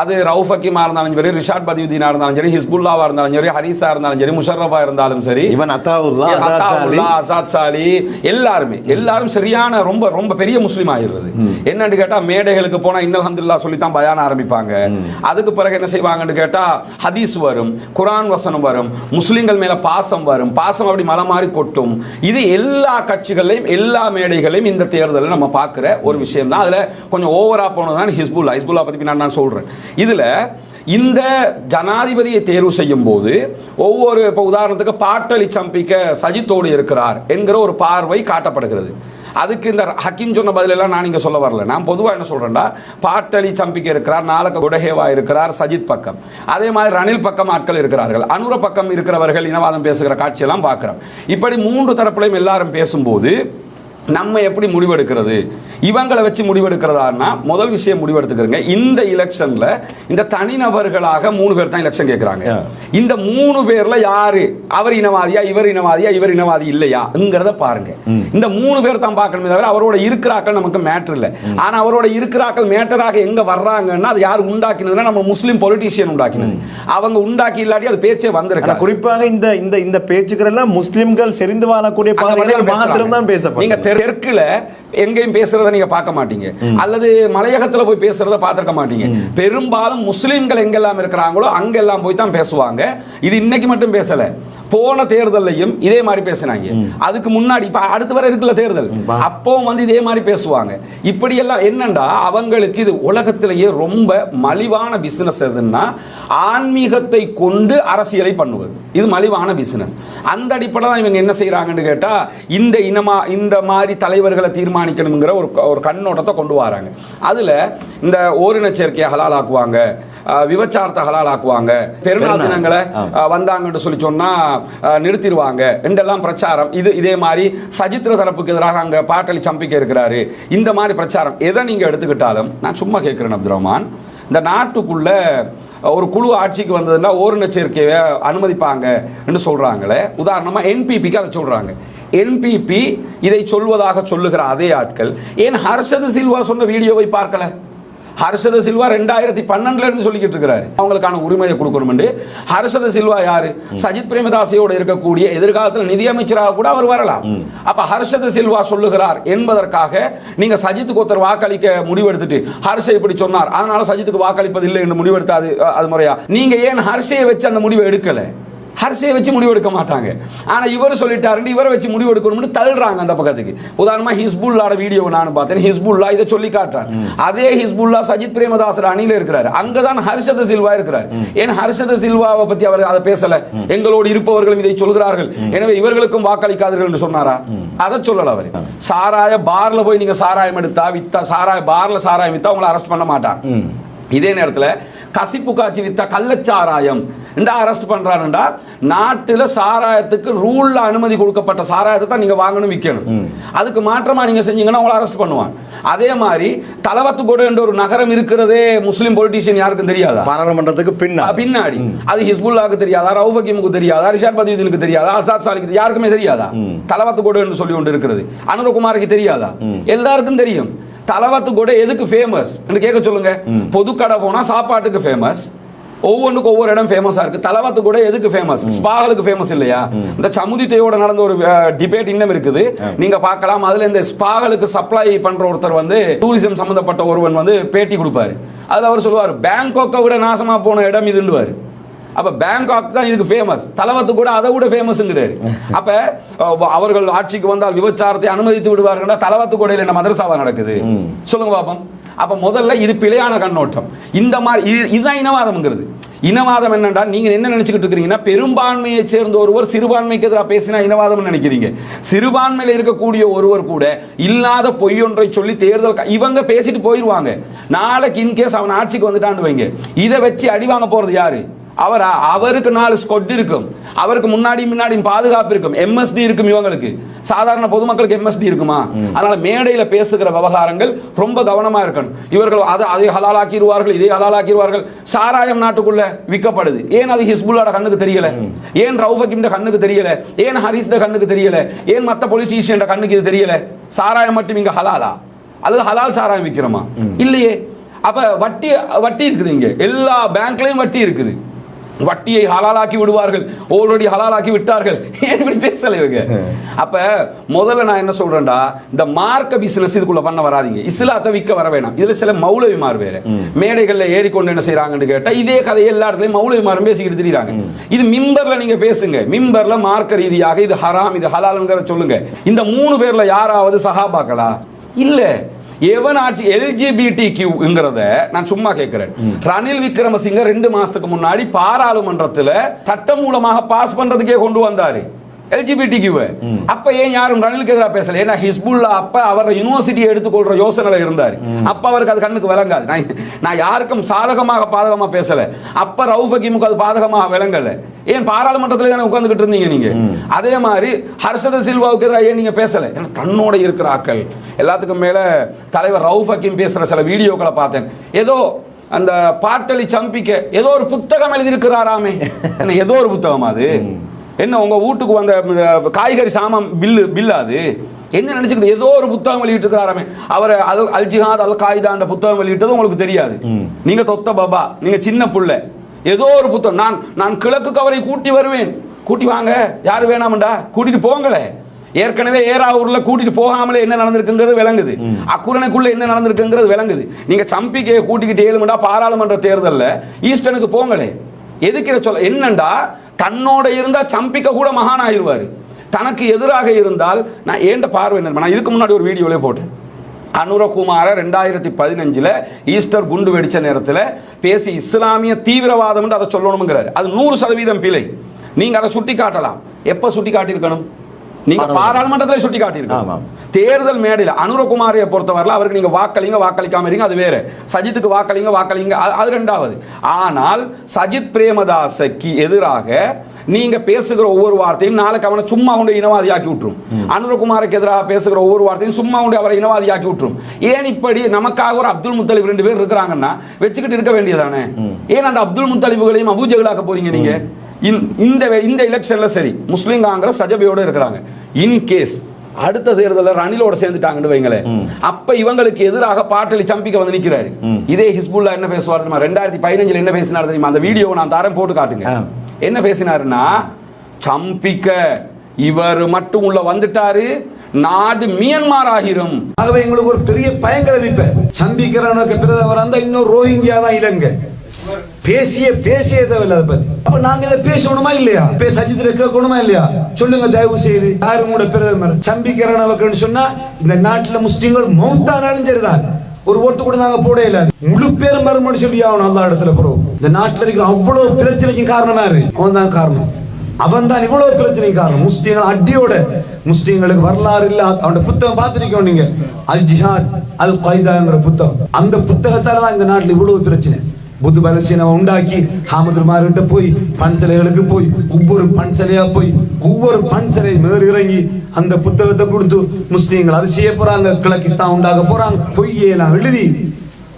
அது ரவுஃப் ஹக்கீமா இருந்தாலும் சரி ரிஷாட் பதியுதீனா இருந்தாலும் சரி ஹிஸ்புல்லாவா இருந்தாலும் சரி ஹரிசா இருந்தாலும் சரி முஷர்ரஃபா இருந்தாலும் சரி இவன் அத்தாவுல்லா அசாத் சாலி. எல்லாருமே எல்லாரும் சரியான ரொம்ப ரொம்ப பெரிய முஸ்லீம் ஆகிடுறது. என்னன்னு கேட்டா மேடைகளுக்கு போனா இன்னல் ஹம்துல்லா சொல்லி தான் பயான ஆரம்பிப்பாங்க. அதுக்கு பிறகு என்ன செய்வாங்கன்னு கேட்டா ஹதீஸ் வரும் குர்ஆன் வசனம் வரும் முஸ்லிம்கள் மேல பாசம் வரும் பாசம் அப்படி மலை மாறி கொட்டும். இது எல்லா கட்சிகளையும் எல்லா மேடைகளையும் இந்த தேர்தலில் நம்ம பார்க்குற ஒரு விஷயம் தான். அதில் கொஞ்சம் ஓவரா போனதுதான் ஹிஸ்புல்லா. ஹிஸ்புல்லா பற்றி நான் நான் சொல்கிறேன் இதில் இந்த ஜனாதிபதியை தேர்வு செய்யும் போது ஒவ்வொரு இப்போ உதாரணத்துக்கு பாட்டளி சம்பிக்க சஜித்தோடு இருக்கிறார் என்கிற ஒரு பார்வை காட்டப்படுகிறது. அதுக்கு இந்த ஹக்கீம் சொன்ன பதிலெல்லாம் நான் இங்கே சொல்ல வரல. நான் பொதுவாக என்ன சொல்கிறேன்னா பாட்டலி சம்பிக்க இருக்கிறார் நாலக்க குடஹேவா இருக்கிறார் சஜித் பக்கம். அதே மாதிரி ரணில் பக்கம் ஆட்கள் இருக்கிறார்கள். அனுர பக்கம் இருக்கிறவர்கள் இனவாதம் பேசுகிற காட்சியெல்லாம் பார்க்குறோம். இப்படி மூன்று தரப்புலையும் எல்லாரும் பேசும்போது நம்ம எப்படி முடிவெடுக்கிறது? இவங்களை வச்சு முடிவெடுக்கிறதான்னா முதல் விஷயம் முடிவெடுத்துக்கிறங்க. இந்த எலெக்ஷன்ல இந்த தனிநபர்களாக மூணு பேர் தான் எலெக்ஷன் கேட்கறாங்க. இந்த மூணு பேர்ல யாரு? அவர் இனவாதியா இவர் இனவாதியா இவர் இனவாதி இல்லையாங்கிறத பாருங்க. இந்த மூணு பேர் தான் பார்க்கணுமே தவிர அவரோட இருக்கிறாக்கள் நமக்கு மேட்டர் இல்லை. ஆனா அவரோட இருக்கிறாக்கள் மேட்டராக எங்க வர்றாங்கன்னா அது யார் உண்டாக்கினதுன்னா நம்ம முஸ்லீம் பொலிட்டீஷியன் உண்டாக்கினது. அவங்க உண்டாக்கி இல்லாட்டி அது பேச்சே வந்திருக்கு குறிப்பாக இந்த இந்த இந்த பேச்சுக்கள் எல்லாம் முஸ்லிம்கள் செறிந்து வாழக்கூடிய தான் பேசுறாங்க. நீங்க தெற்குல எங்கேயும் பேசுறத நீங்க பார்க்க மாட்டீங்க. அல்லது மலையகத்துல போய் பேசுறத பார்த்திருக்க மாட்டீங்க. பெரும்பாலும் முஸ்லிம்கள் எங்கெல்லாம் இருக்கிறாங்களோ அங்கெல்லாம் போய் தான் பேசுவாங்க. இது இன்னைக்கு மட்டும் பேசல. போன தேர்தல்லையும் இதே மாதிரி பேசினாங்க. அதுக்கு முன்னாடி இப்ப அடுத்து வர இருக்குல்ல தேர்தல். அப்பவும் வந்து இதே மாதிரி பேசுவாங்க. இப்படி எல்லாம் என்னண்டா? அவங்களுக்கு இது உலகத்திலேயே ரொம்ப மலிவான பிசினஸ் எதுன்னா ஆன்மீகத்தை கொண்டு அரசியலை பண்ணுவது. இது மலிவான பிசினஸ் அந்த அடிப்படையில் தான் இவங்க என்ன செய்றாங்கன்னு கேட்டா இந்த இனமா இந்த மாதிரி தலைவர்களை தீர்மானிக்கணுங்கிற ஒரு ஒரு கண்ணோட்டத்தை கொண்டு வராங்க. அதுல இந்த ஓரின சேர்க்கையை ஹலாலாக்குவாங்க அஹ், விபச்சாரத்தை ஹலாலாக்குவாங்க. பெருநாள். பெருநாள். தினங்களை வந்தாங்கன்னு சொல்லி சொன்னா நிறுத்திடுவாங்க. என்றெல்லாம் பிரச்சாரம். இது இதே மாதிரி சஜித்ர தரப்புக்கு எதிராக அங்க பாட்டலி சம்பிக்க இருக்கிறாரு. இந்த மாதிரி பிரச்சாரம் எதை நீங்க எடுத்துக்கிட்டாலும் நான் சும்மா கேட்கிறேன் அப்துல் ரஹ்மான் இந்த நாட்டுக்குள்ள ஒரு குழு ஆட்சிக்கு வந்ததுன்னா ஓரினச்சேர்க்கையை அனுமதிப்பாங்க என்று சொல்றாங்களே. உதாரணமா என்பிபிக்கு அதை சொல்றாங்க. என்பிபி இதை சொல்வதாக சொல்லுகிற அதே ஆட்கள் ஏன் ஹர்ஷத் சில்வா சொன்ன வீடியோவை பார்க்கல? ஹர்ஷத சில்வா ரெண்டாயிரத்தி பன்னெண்டுல இருந்து சொல்லிக்கிட்டு இருக்கிறாரு. அவங்களுக்கான உரிமையை கொடுக்கணும் ஹர்ஷத சில்வா யாரு? சஜித் பிரேமதாசையோட இருக்கக்கூடிய எதிர்காலத்தில் நிதியமைச்சராக கூட அவர் வரலாம். அப்ப ஹர்ஷத சில்வா சொல்லுகிறார் என்பதற்காக நீங்க சஜித்துக்கு ஒருத்தர் வாக்களிக்க முடிவெடுத்துட்டு ஹர்ஷ இப்படி சொன்னார். அதனால சஜித்துக்கு வாக்களிப்பது இல்லை என்று முடிவெடுத்து அது அது முறையா? நீங்க ஏன் ஹர்ஷையை வச்சு அந்த முடிவை எடுக்கல? ஹர்ஷையை வச்சு முடிவெடுக்க மாட்டாங்க. ஆனா இவர் சொல்லிட்டாருன்னு இவரை வச்சு முடிவெடுக்கணும்னு தள்ளுறாங்க அந்த பக்கத்துக்கு. உதாரணமா ஹிஸ்புல்லாட வீடியோ நான் பார்த்தேன். ஹிஸ்புல்லா இதை சொல்லி காட்டுறார். அதே ஹிஸ்புல்லா சஜித் பிரேமதாசர் அணியில இருக்கிறாரு. அங்கதான் ஹர்ஷத சில்வா இருக்கிறார். ஏன் ஹர்ஷத சில்வாவை பத்தி அவர் அதை பேசல? எங்களோடு இருப்பவர்களும் இதை சொல்கிறார்கள். எனவே இவர்களுக்கும் வாக்களிக்காதீர்கள் என்று சொன்னாரா? அதை சொல்லல அவர். சாராய பார்ல போய் நீங்க சாராயம் எடுத்தா வித்தா சாராய பார்ல சாராயம் வித்தா உங்களை அரெஸ்ட் பண்ண மாட்டான். இதே நேரத்தில் கசிப்பு காய்ச்சி வித்த கள்ளச்சாராயம். இந்த அரெஸ்ட் பண்றாருண்டா நாட்டுல சாராயத்துக்கு ரூல்ல அனுமதி கொடுக்கப்பட்ட சாராயத்தை தான் நீங்க வாங்கணும் விற்கணும் அதுக்கு மாற்றமா நீங்க செஞ்சீங்கன்னா உங்களை அரெஸ்ட் பண்ணுவான். அதே மாதிரி தலவத்துக்கோடு என்ற ஒரு நகரம் இருக்கிறதே முஸ்லிம் பொலிட்டீஷியன் யாருக்கும் தெரியாதா? பாராளுமன்றத்துக்கு பின்னா. பின்னாடி. அது ஹிஸ்புல்லாக்கு தெரியாதா? ரவுபக்கிமுக்கு தெரியாதா? ரிஷாட் பதியுதீனுக்கு தெரியாதா? அசாத் சாலிக்கு? யாருக்குமே தெரியாதா? தலவத்து கோடு என்று சொல்லி ஒன்று இருக்கிறது. அனுரகுமாருக்கு தெரியாதா? எல்லாருக்கும் தெரியும். தலவத்து கோடு எதுக்கு ஃபேமஸ் கேட்க சொல்லுங்க. பொதுக்கடை போனா சாப்பாட்டுக்கு ஃபேமஸ் ஒவ்வொன்றுக்கும் ஒவ்வொரு இடம் ஃபேமஸா இருக்கு. தலவத்து கூட எதுக்கு ஃபேமஸ் ஸ்பாகளுக்கு ஃபேமஸ் இல்லையா? இந்த சமுதித்தையோட நடந்த ஒரு டிபேட் இன்னும் இருக்குது. நீங்க பார்க்கலாம். அதுல இந்த ஸ்பாகளுக்கு சப்ளை பண்ற ஒருத்தர் வந்து டூரிசம் சம்பந்தப்பட்ட ஒருவன் வந்து பேட்டி கொடுப்பாரு. அதுல அவர் சொல்லுவார் பேங்காக்கை விட நாசமா போன இடம் இதுன்னுவாரு. அப்ப பேங்காக் தான் இதுக்கு ஃபேமஸ் தலவத்து கூட அதை விட ஃபேமஸ்ங்கிறாரு அப்ப அவர்கள் ஆட்சிக்கு வந்தால் விபச்சாரத்தை அனுமதித்து விடுவார்கள் தலவத்து கூடையில் என்ன மதரசாவா நடக்குது. சொல்லுங்க பாப்போம். அப்ப முதல்ல இது பிழையான கண்ணோட்டம். இந்த மாதிரி இது- இதுதான் இனவாதம்ங்கிறது. இனவாதம் என்னண்டா நீங்க என்ன நினைச்சுக்கிட்டு இருக்கிறீங்கன்னா பெரும்பான்மையை சேர்ந்த ஒருவர் சிறுபான்மைக்கு எதிராக பேசினா இனவாதம் நினைக்கிறீங்க. சிறுபான்மையில இருக்கக்கூடிய ஒருவர் கூட இல்லாத பொய்யொன்றை சொல்லி தேர்தல் இவங்க பேசிட்டு போயிருவாங்க. நாளைக்கு இன்கேஸ் அவன் ஆட்சிக்கு வந்துட்டான்னு வைங்க. இதை வச்சு அடி வாங்க போறது யாரு? அவரா? அவருக்கு நாலு ஸ்கொட் இருக்கும். அவருக்கு முன்னாடி முன்னாடி பாதுகாப்பு இருக்கும். எம்எஸ்டி இருக்கும் இவங்களுக்கு. சாதாரண பொதுமக்களுக்கு எம்எஸ்டி இருக்குமா? அதனால மேடையில பேசுகிற விவகாரங்கள் ரொம்ப கவனமா இருக்கணும். இவர்கள் அதை அதை ஹலாலாக்கிடுவார்கள் இதை ஹலாலாக்கிடுவார்கள். சாராயம் நாட்டுக்குள்ள விற்கப்படுது. ஏன் அது ஹிஸ்புல்லாட கண்ணுக்கு தெரியல? ஏன் ரவுஃபக்கிம் கண்ணுக்கு தெரியல? ஏன் ஹரிஸ்ட கண்ணுக்கு தெரியல? ஏன் மத்த பொலிட்டீஷியன் கண்ணுக்கு இது தெரியல? சாராயம் மட்டும் இங்க ஹலாலா? அல்லது ஹலால் சாராயம் விற்கிறோமா இல்லையே. அப்ப வட்டி வட்டி இருக்குது இங்க. எல்லா பேங்க்லயும் வட்டி இருக்குது. வட்டியை ஹலாலாக்கி விடுவார்கள். ஆல்ரெடி ஹலாலாக்கி விட்டார்கள். (laughs) ஏன் இப்படி பேசல இவங்க? (laughs) அப்ப முதல்ல நான் என்ன சொல்றேன்டா இந்த மார்க்க பிசினஸ் இதுக்குள்ள பண்ண வராதீங்க. இஸ்லாத்தை விற்க வர வேணாம். இதுல சில மௌலவிமார் வேற. மேடைகள்ல ஏறிக்கொண்டு என்ன செய்றாங்கன்னு கேட்டா இதே கதையை எல்லா இடத்துலயும் மௌலவிமாரும் பேசிக்கிட்டு திரியுறாங்க. இது மிம்பர்ல நீங்க பேசுங்க. மிம்பர்ல மார்க்க ரீதியாக இது ஹராம் இது ஹலால்ங்கிற சொல்லுங்க. இந்த மூணு பேர்ல யாராவது சஹாபாக்களா? இல்ல. எவன் ஆட்சி எல்ஜிபிடி கியூங்கிறத நான் சும்மா கேட்கிறேன் ரணில் விக்ரமசிங்க ரெண்டு மாசத்துக்கு முன்னாடி பாராளுமன்றத்துல சட்டம் மூலமாக பாஸ் பண்றதுக்கே கொண்டு வந்தாரு. எல்ஜிபிடி கியூவை அப்ப ஏன் யாரும் ரணிலுக்கு எதிராக பேசல? ஏன்னா ஹிஸ்புல்லா அப்ப அவர் யூனிவர்சிட்டியை எடுத்துக்கொள்ற யோசனையில இருந்தாரு. அப்ப அவருக்கு அது கண்ணுக்கு விளங்காது. நான் நான் யாருக்கும் சாதகமாக பாதகமா பேசல. அப்ப ரவுஃப் ஹக்கீமுக்கு அது பாதகமாக விளங்கல. ஏன் பாராளுமன்றத்துல தானே உட்கார்ந்துகிட்டு இருந்தீங்க நீங்க? அதே மாதிரி ஹர்ஷத சில்வாவுக்கு எதிராக ஏன் நீங்க பேசல? ஏன்னா தன்னோட இருக்கிற ஆக்கள். எல்லாத்துக்கும் மேல தலைவர் ரவுஃப் ஹக்கீம் பேசுற சில வீடியோக்களை பார்த்தேன். ஏதோ அந்த பாட்டலி சம்பிக்க ஏதோ ஒரு புத்தகம் எழுதியிருக்கிறாராமே. என்ன ஏதோ ஒரு புத்தகம் அது. என்ன உங்க வீட்டுக்கு வந்த காய்கறி சாமான் பில்லு பில்லா அது என்ன நினைச்சுக்கிட்டு ஏதோ ஒரு புத்தகம் வெளியிட்டு இருக்கிறாராமே அவர் அல் அல் ஜிஹாத் அல் காய்தான்ற புத்தகம் வெளியிட்டது உங்களுக்கு தெரியாது. நீங்க தொத்த பாபா நீங்க சின்ன புள்ள. ஏதோ ஒரு புத்தகம் நான் நான் கிழக்கு கவரை கூட்டி வருவேன். கூட்டி வாங்க யாரு வேணாமண்டா? கூட்டிட்டு போங்களே. ஏற்கனவே ஏறாவூர்ல கூட்டிட்டு போகாமலே என்ன நடந்திருக்குங்கிறது விளங்குது. அக்குரனுக்குள்ள என்ன நடந்திருக்குங்கிறது விளங்குது. நீங்க சம்பிக்கையை கூட்டிக்கிட்டு ஏழுமண்டா பாராளுமன்ற தேர்தல்ல ஈஸ்டனுக்கு போங்களே. எதுக்கு இதை சொல்ல என்னண்டா? தன்னோட இருந்தால் சம்பிக்க கூட மகான் ஆயிடுவார் தனக்கு எதிராக இருந்தால் நான் ஏண்ட பார்வை நான் இதுக்கு முன்னாடி ஒரு வீடியோலே போட்டேன். அனுரகுமார ரெண்டாயிரத்தி பதினஞ்சில் ஈஸ்டர் குண்டு வெடித்த நேரத்தில் பேசி இஸ்லாமிய தீவிரவாதம் அதை சொல்லணுங்கிறார் அது நூறு சதவீதம் பிழை. நீங்கள் அதை சுட்டி காட்டலாம் எப்போ சுட்டி காட்டியிருக்கணும் நீங்க பாராளுமன்றத்தில் சுட்டி காட்டியிருக்கணும் ஆமாம். தேர்தல் மேடையில் அனுரகுமாரியை பொறுத்தவரையில் அவருக்கு நீங்க வாக்களிங்க வாக்களிக்காம இருங்க அது வேற. சஜித்துக்கு வாக்களிங்க வாக்களிங்க அது- ரெண்டாவது. ஆனால் சஜித் பிரேமதாசக்கு எதிராக நீங்க பேசுகிற ஒவ்வொரு வார்த்தையும் நாளைக்கு அவனை சும்மா கொண்டு இனவாதியாக்கி விட்டுரும். அனுரகுமாருக்கு எதிராக பேசுகிற ஒவ்வொரு வார்த்தையும் சும்மா கொண்டு அவரை இனவாதியாக்கி விட்டுரும். ஏன் இப்படி நமக்காக ஒரு அப்துல் முத்தலிப் ரெண்டு பேர் இருக்கிறாங்கன்னா வச்சுக்கிட்டு இருக்க வேண்டியதானே ஏன் அந்த அப்துல் முத்தலிபுகளையும் அபூஜகளாக்க போறீங்க நீங்க? இந்த- இந்த இந்த எலெக்ஷன்ல சரி முஸ்லீம் காங்கிரஸ் சஜபியோட இருக்கிறாங்க. இன் கேஸ் அடுத்த தேர்தலில் ரணிலோட சேர்ந்துட்டாங்கன்னு வைங்களேன். அப்ப இவங்களுக்கு எதிராக பாட்டலி சம்பிக்க வந்து நிக்கிறாரு. இதே ஹிஸ்புல்லா என்ன பேசுவார் தெரியுமா? ரெண்டாயிரத்தி பதினஞ்சுல என்ன பேசினார் தெரியுமா? அந்த வீடியோவை நான் தரேன் போட்டு காட்டுங்க. என்ன பேசினாருன்னா சம்பிக்க இவர் மட்டும் உள்ள வந்துட்டாரு நாடு மியன்மார் ஆகிரும் ஆகவே எங்களுக்கு ஒரு பெரிய பயங்கர விப்ப சந்திக்கிறவனுக்கு பிறந்தவர் அந்த இன்னும் ரோஹிங்கியா தான் இலங்கை. பேசிய பேசிய தேவையில்ல அதை பத்தி. அப்ப நாங்க இதை பேசணுமா இல்லையா? பேச அஜித்ல கேட்கணுமா இல்லையா? சொல்லுங்க தயவு செய்து. யாரும் கூட பிரதமர் சம்பிக்கிறவனுக்குன்னு சொன்னா இந்த நாட்டுல முஸ்லிம்கள் மௌத்தானாலும் சரிதான் ஒரு ஓட்டு கூட நாங்க போட இல்ல. முழு பேர் மறுமணி சொல்லி ஆகணும் அந்த இடத்துல ப்ரோ. இந்த நாட்டுல இருக்கிற அவ்வளவு பிரச்சனைக்கு காரணமா இருக்கு அவன் தான் காரணம். அவன் தான் இவ்வளவு பிரச்சனை காரணம். முஸ்லீம்கள் அடியோட முஸ்லீம்களுக்கு வரலாறு இல்ல. அவனோட புத்தகம் பார்த்துருக்கோம் நீங்க? அல் ஜிஹாத் அல் கைதாங்கிற புத்தகம். அந்த புத்தகத்தால தான் இந்த நாட்டுல இவ்வளவு பிரச்சனை. புது பலசீனை உண்டாக்கி ஹாமதுமார்கிட்ட போய் பன்சலைகளுக்கு போய் ஒவ்வொரு பன்சலையா போய் ஒவ்வொரு பன்சலை மேல் இறங்கி அந்த புத்தகத்தை கொடுத்து முஸ்லீம்கள் அது செய்ய போறாங்க கிழக்கிஸ்தான் உண்டாக போறாங்க பொய்யெல்லாம் எழுதி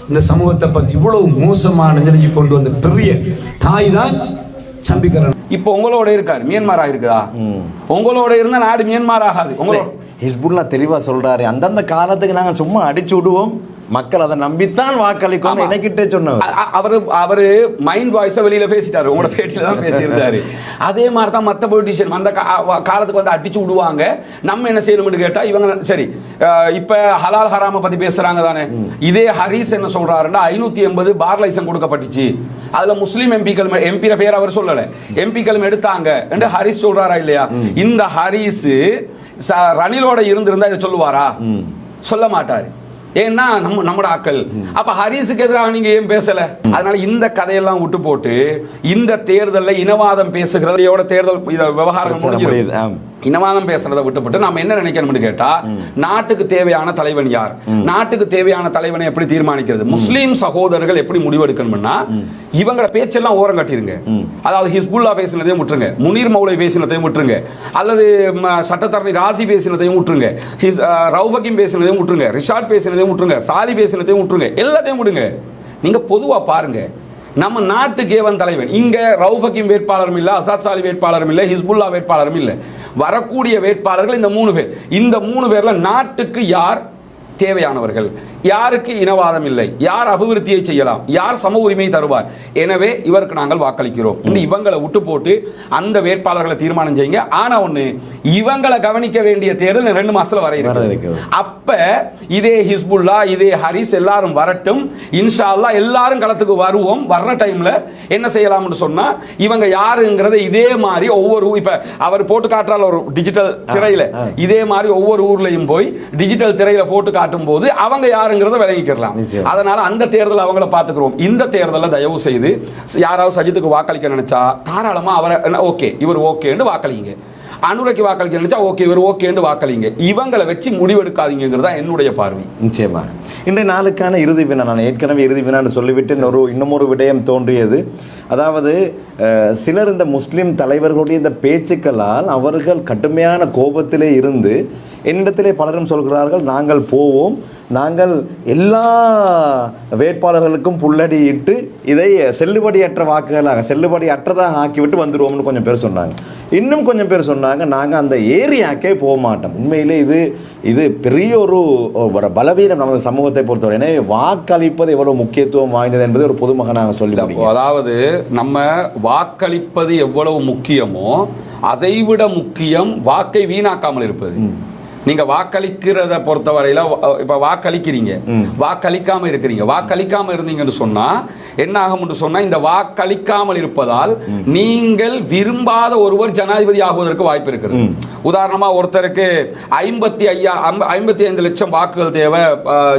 இந்த சமூகத்தை பத்தி இவ்வளவு மோசமான நிலைக்கு கொண்டு வந்த பெரிய தாய் தான் சம்பிக்கிறன் இப்போ உங்களோட இருக்காரு மியன்மார் ஆயிருக்குதா? உங்களோட இருந்தா நாடு மியன்மார் ஆகாது. உங்களோட ஹிஸ்புல்லா தெளிவா சொல்றாரு. அந்தந்த காலத்துக்கு நாங்க சும்மா அடிச்சு விடுவோம். மக்கள் அதை நம்பித்தான் வாக்களிக்கும். எனக்கிட்டே சொன்னவர். அவரு அவரு மைண்ட் வாய்ஸ வெளியில பேசிட்டாரு. உங்களோட பேட்டியில தான் பேசியிருந்தாரு. அதே மாதிரி தான் மத்த பொலிட்டிஷியன் அந்த காலத்துக்கு வந்து அடிச்சு விடுவாங்க. நம்ம என்ன செய்யணும்னு கேட்டா இவங்க சரி இப்ப ஹலால் ஹராம பத்தி பேசுறாங்க தானே. இதே ஹரிஸ் என்ன சொல்றாருன்னா ஐநூத்தி எண்பது பார் லைசன் கொடுக்கப்பட்டுச்சு. அதுல முஸ்லீம் எம்பிக்கள் எம்பி பேர் அவர் சொல்லல. எம்பிக்கள் எடுத்தாங்க. என்று ஹரிஸ் சொல்றாரா இல்லையா? இந்த ஹரிஸ் ரணிலோட இருந்திருந்தா இதை சொல்லுவாரா? சொல்ல மாட்டாரு. ஏன்னா நம்ம நம்மட ஆக்கள். அப்ப ஹரிஸுக்கு எதிராக நீங்க ஏன் பேசல? அதனால இந்த கதையெல்லாம் விட்டு போட்டு இந்த தேர்தல்ல இனவாதம் பேசுகிறதையோட தேர்தல் விவகாரம் ஆம். இனவாதம் பேசுறதை விட்டுப்பட்டு நாம என்ன நினைக்கணும்னு கேட்டா நாட்டுக்கு தேவையான தலைவன் யார்? நாட்டுக்கு தேவையான தலைவனை எப்படி தீர்மானிக்கிறது? முஸ்லீம் சகோதரர்கள் எப்படி முடிவெடுக்கணும்னா இவங்கள பேச்செல்லாம் ஓரம் கட்டிருங்க. அதாவது ஹிஸ்புல்லா பேசினதையும் விட்டுருங்க. முனீர் மௌலை பேசினதையும் விட்டுருங்க. அல்லது சட்டத்தரணி ராசி பேசினதையும் விட்டுருங்க. ஹிஸ் ரவுபகிம் பேசினதையும் விட்டுருங்க. ரிஷாட் பேசினதையும் விட்டுருங்க. சாலி பேசினதையும் விட்டுருங்க. எல்லாத்தையும் விடுங்க. நீங்க பொதுவா பாருங்க. நம்ம நாட்டுக்கு ஏவன் தலைவன். இங்க ரவுஃபக்கிம் வேட்பாளரும் இல்ல அசாத் சாலி வேட்பாளரும் இல்ல ஹிஸ்புல்லா வேட்பாளரும் இல்ல. வரக்கூடிய வேட்பாளர்கள் இந்த மூணு பேர். இந்த மூணு பேர்ல நாட்டுக்கு யார் தேவையானவர்கள்? யாருக்கு இனவாதம் இல்லை யார் அபிவிருத்தியை செய்யலாம்? யார் சம உரிமை தருவார்? எனவே இவருக்கு நாங்கள் வாக்களிக்கிறோம். இன்னும் இவங்களை விட்டு போட்டு அந்த வேட்பாளர்களை தீர்மானம் செய்யுங்க. ஆனா ஒண்ணு இவங்களை கவனிக்க வேண்டிய தேர்தல் ரெண்டு மாசத்துல வர. அப்ப இதே ஹிஸ்புல்லா இதே ஹரிஸ் எல்லாரும் வரட்டும். இன்ஷா அல்லாஹ் எல்லாரும் களத்துக்கு வருவோம். வர்ற டைம்ல என்ன செய்யலாம்னு சொன்னா இவங்க யாருங்கிறத இதே மாதிரி ஒவ்வொரு இப்ப அவர் போட்டு காட்டுறால ஒரு டிஜிட்டல் திரையில. இதே மாதிரி ஒவ்வொரு ஊர்லயும் போய் டிஜிட்டல் திரையில போட்டு காட்டும் போது அவங்க யாருங்கிறத விளங்கிக்கலாம் நிச்சயம். அதனால அந்த தேர்தல் அவங்கள பாத்துக்கிறோம் இந்த தேர்தலை தயவு செய்து யாராவது சஜித்துக்கு வாக்களிக்க நினைச்சா தாராளமா அவரை ஓகே இவர் ஓகேன்னு வாக்களிங்க. அனுரைக்கு வாக்களிக்க நினைச்சா ஓகே இவர் ஓகேன்னு வாக்களிங்க. இவங்களை வச்சு முடிவெடுக்காதீங்கிறது தான் என்னுடைய பார்வை. நிச்சயமாக இன்றைய நாளுக்கான இறுதி வினா நான் ஏற்கனவே இறுதி வினான்னு சொல்லிவிட்டு இன்னொரு இன்னுமொரு விடயம் தோன்றியது. அதாவது சிலர் இந்த முஸ்லிம் தலைவர்களுடைய இந்த பேச்சுக்களால் அவர்கள் கடுமையான கோபத்திலே இருந்து என்னிடத்திலே பலரும் சொல்கிறார்கள் நாங்கள் போவோம் நாங்கள் எல்லா வேட்பாளர்களுக்கும் புல்லடியிட்டு இதை செல்லுபடியற்ற வாக்குகளாக செல்லுபடியற்றதாக ஆக்கிவிட்டு வந்துடுவோம்னு கொஞ்சம் பேர் சொன்னாங்க. இன்னும் கொஞ்சம் பேர் சொன்னாங்க நாங்கள் அந்த ஏரியாக்கே போக மாட்டோம் உண்மையிலே இது இது பெரிய ஒரு ஒரு பலவீனம் நமது சமூகத்தை பொறுத்தவரை. எனவே வாக்களிப்பது எவ்வளவு முக்கியத்துவம் வாய்ந்தது என்பதை ஒரு பொதுமகனாக சொல்லி அதாவது நம்ம வாக்களிப்பது எவ்வளவு முக்கியமோ அதைவிட முக்கியம் வாக்கை வீணாக்காமல் இருப்பது. நீங்க வாக்களிக்கிறத பொறுத்தவரையில இப்ப வாக்களிக்கிறீங்க. வாக்களிக்காம இருக்கிறீங்க. வாக்களிக்காம இருந்தீங்கன்னு சொன்னா என்ன ஆகும்னு சொன்னா இந்த வாக்களிக்காமல் இருப்பதால் நீங்கள் விரும்பாத ஒருவர் ஜனாதிபதி ஆகுவதற்கு வாய்ப்பு இருக்கிறது. உதாரணமா ஒருத்தருக்கு ஐம்பத்தி ஐயா ஐம்ப- ஐம்பத்தி ஐந்து லட்சம் வாக்குகள் தேவை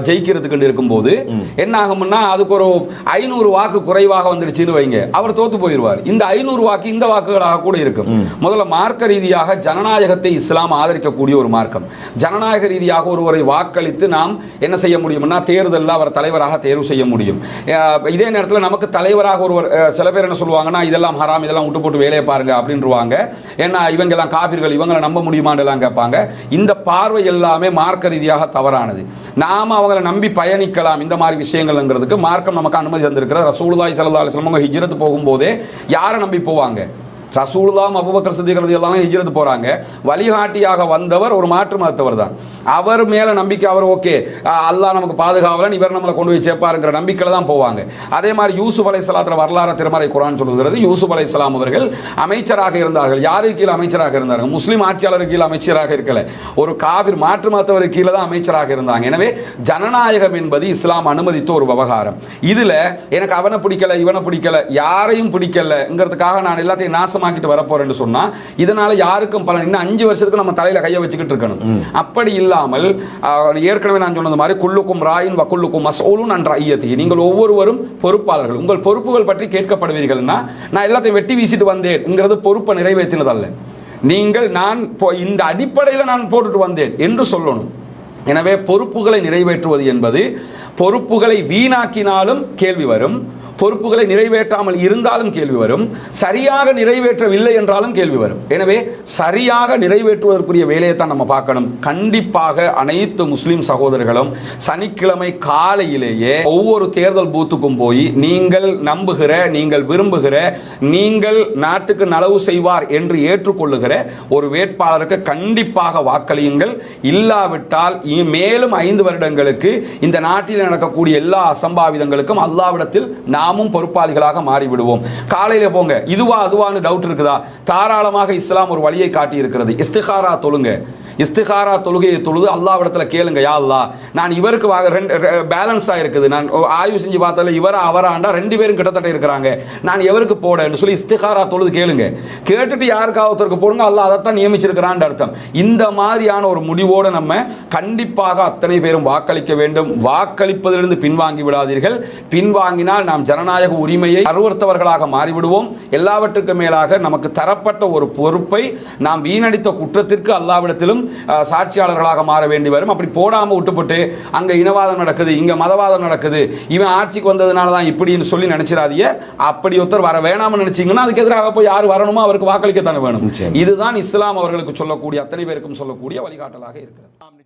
ஜெயிக்கிறதுக்கு இருக்கும்போது என்ன ஆகும்னா அதுக்கு ஒரு ஐநூறு வாக்கு குறைவாக வந்துருச்சுன்னு வைங்க. அவர் தோத்து போயிடுவார் இந்த ஐநூறு வாக்கு இந்த வாக்குகளாக கூட இருக்கும். முதல்ல மார்க்க ரீதியாக ஜனநாயகத்தை இஸ்லாம் ஆதரிக்கக்கூடிய ஒரு மார்க்கம். ஜனநாயக ரீதியாக ஒருவரை வாக்களித்து நாம் என்ன செய்ய முடியும்னா தேர்தலில் அவர் தலைவராக தேர்வு செய்ய முடியும். அஹ், இதே நேரத்தில் நமக்கு தலைவராக ஒருவர் சில பேர் என்ன சொல்லுவாங்கன்னா இதெல்லாம் ஹராம் இதெல்லாம் விட்டு போட்டு வேலையை பாருங்க அப்படின்றவாங்க. ஏன்னா இவங்க எல்லாம் காபிர்கள் இவங்களை நம்ப முடியுமான்னு எல்லாம் கேட்பாங்க. இந்த பார்வை எல்லாமே மார்க்க ரீதியாக தவறானது. நாம அவங்களை நம்பி பயணிக்கலாம் இந்த மாதிரி விஷயங்கள்ங்கிறதுக்கு மார்க்கம் நமக்கு அனுமதி தந்திருக்கிறது. ரசூலுதாய் சல்லா அலைஹி அவங்க ஹிஜ்ரத் போகும்போதே யாரை நம்பி போவாங்க? ரசூலுல்லாம் அபுபக்கர் சித்திக்கிறது எல்லாம் ஹிஜ்ரத் போகிறாங்க வழிகாட்டியாக வந்தவர் ஒரு மாற்று மதத்தவர் தான் அவர் மேலே நம்பிக்கை அவர் ஓகே. அல்லாஹ் நமக்கு பாதுகாவலன் இவர் நம்மளை கொண்டு போய் சேர்ப்பாருங்கிற நம்பிக்கையில் தான் போவாங்க. அதே மாதிரி யூசுப் அலை சலாத்துல வரலாறு திருமறை குரான் சொல்லுகிறது. யூசுப் அலை இஸ்லாம் அவர்கள் அமைச்சராக இருந்தார்கள். யாருக்கு கீழே அமைச்சராக இருந்தார்கள்? முஸ்லீம் ஆட்சியாளருக்கு கீழே அமைச்சராக இருக்கல. ஒரு காவிர் மாற்று மதத்தவர் கீழே தான் அமைச்சராக இருந்தாங்க. எனவே ஜனநாயகம் என்பது இஸ்லாம் அனுமதித்த ஒரு விவகாரம். இதில் எனக்கு அவனை பிடிக்கல இவனை பிடிக்கல யாரையும் பிடிக்கலங்கிறதுக்காக நான் எல்லாத்தையும் நாசமாக நாசமாக்கிட்டு வரப்போறேன்னு சொன்னா இதனால யாருக்கும் பலன் இன்னும் அஞ்சு வருஷத்துக்கு நம்ம தலையில கையை வச்சுக்கிட்டு இருக்கணும். அப்படி இல்லாமல் ஏற்கனவே நான் சொன்னது மாதிரி குல்லுக்கும் ராயின் வக்குல்லுக்கும் மசோலும் நன்ற ஐயத்தி. நீங்கள் ஒவ்வொருவரும் பொறுப்பாளர்கள். உங்கள் பொறுப்புகள் பற்றி கேட்கப்படுவீர்கள்னா நான் எல்லாத்தையும் வெட்டி வீசிட்டு வந்தேன்ங்கிறது பொறுப்பை நிறைவேற்றினதல்ல. நீங்கள் நான் இந்த அடிப்படையில் நான் போட்டுட்டு வந்தேன் என்று சொல்லணும். எனவே பொறுப்புகளை நிறைவேற்றுவது என்பது பொறுப்புகளை வீணாக்கினாலும் கேள்வி வரும். பொறுப்புகளை நிறைவேற்றாமல் இருந்தாலும் கேள்வி வரும். சரியாக நிறைவேற்றவில்லை என்றாலும் கேள்வி வரும். எனவே சரியாக நிறைவேற்றுவதற்குரிய வேலையை தான் நம்ம பார்க்கணும். கண்டிப்பாக அனைத்து முஸ்லீம் சகோதரர்களும் சனிக்கிழமை காலையிலேயே ஒவ்வொரு தேர்தல் பூத்துக்கும் போய் நீங்கள் நம்புகிற நீங்கள் விரும்புகிற நீங்கள் நாட்டுக்கு நலவு செய்வார் என்று ஏற்றுக்கொள்ளுகிற ஒரு வேட்பாளருக்கு கண்டிப்பாக வாக்களியுங்கள். இல்லாவிட்டால் மேலும் ஐந்து வருடங்களுக்கு இந்த நாட்டில் நடக்கக்கூடிய எல்லா அசம்பாவிதங்களுக்கும் அல்லாவிடத்தில் நாமும் பொறுப்பாளிகளாக மாறிவிடுவோம். காலையில போங்க. இதுவா அதுவான்னு டவுட் இருக்குதா? தாராளமாக இஸ்லாம் ஒரு வழியை காட்டி இருக்கிறது இஸ்திகாரா தொழுங்க. இஸ்திகாரா தொழுகையை தொழுது அல்லாவிடத்தில் கேளுங்க யா அல்லா. நான் இவருக்கு வாங்க ரெண்டு பேலன்ஸாக இருக்குது. நான் ஆய்வு செஞ்சு பார்த்ததுல இவரா அவராண்டா ரெண்டு பேரும் கிட்டத்தட்ட இருக்கிறாங்க. நான் எவருக்கு போடன்னு சொல்லி இஸ்திகாரா தொழுது கேளுங்க. கேட்டுட்டு யாருக்காக ஒருத்தருக்கு போடுங்க அல்லாஹ் அதைத்தான் நியமிச்சிருக்கிறான்னு அர்த்தம். இந்த மாதிரியான ஒரு முடிவோடு நம்ம கண்டிப்பாக அத்தனை பேரும் வாக்களிக்க வேண்டும். வாக்களிப்பதிலிருந்து பின்வாங்கி விடாதீர்கள். பின்வாங்கினால் நாம் ஜனநாயக உரிமையை அருவறுத்தவர்களாக மாறிவிடுவோம். எல்லாவற்றுக்கும் மேலாக நமக்கு தரப்பட்ட ஒரு பொறுப்பை நாம் வீணடித்த குற்றத்திற்கு அல்லாவிடத்திலும் சாட்சியாளர்களாக மாற வேண்டி வரும். அப்படி போடாம விட்டுப்பட்டு அங்க இனவாதம் நடக்குது இங்க மதவாதம் நடக்குது. இவன் ஆட்சிக்கு வந்ததுனால தான் இப்படின்னு சொல்லி நினைச்சிடாதீங்க. அப்படி ஒருத்தர் வர வேணாம்னு நினைச்சீங்கன்னா அதுக்கு எதிராக போய் யார் வரணுமோ அவருக்கு வாக்களிக்கத்தானே வேணும். இதுதான் இஸ்லாம் அவர்களுக்கு சொல்லக்கூடிய அத்தனை பேருக்கும் சொல்லக்கூடிய வழிகாட்டலாக இருக்கிறது.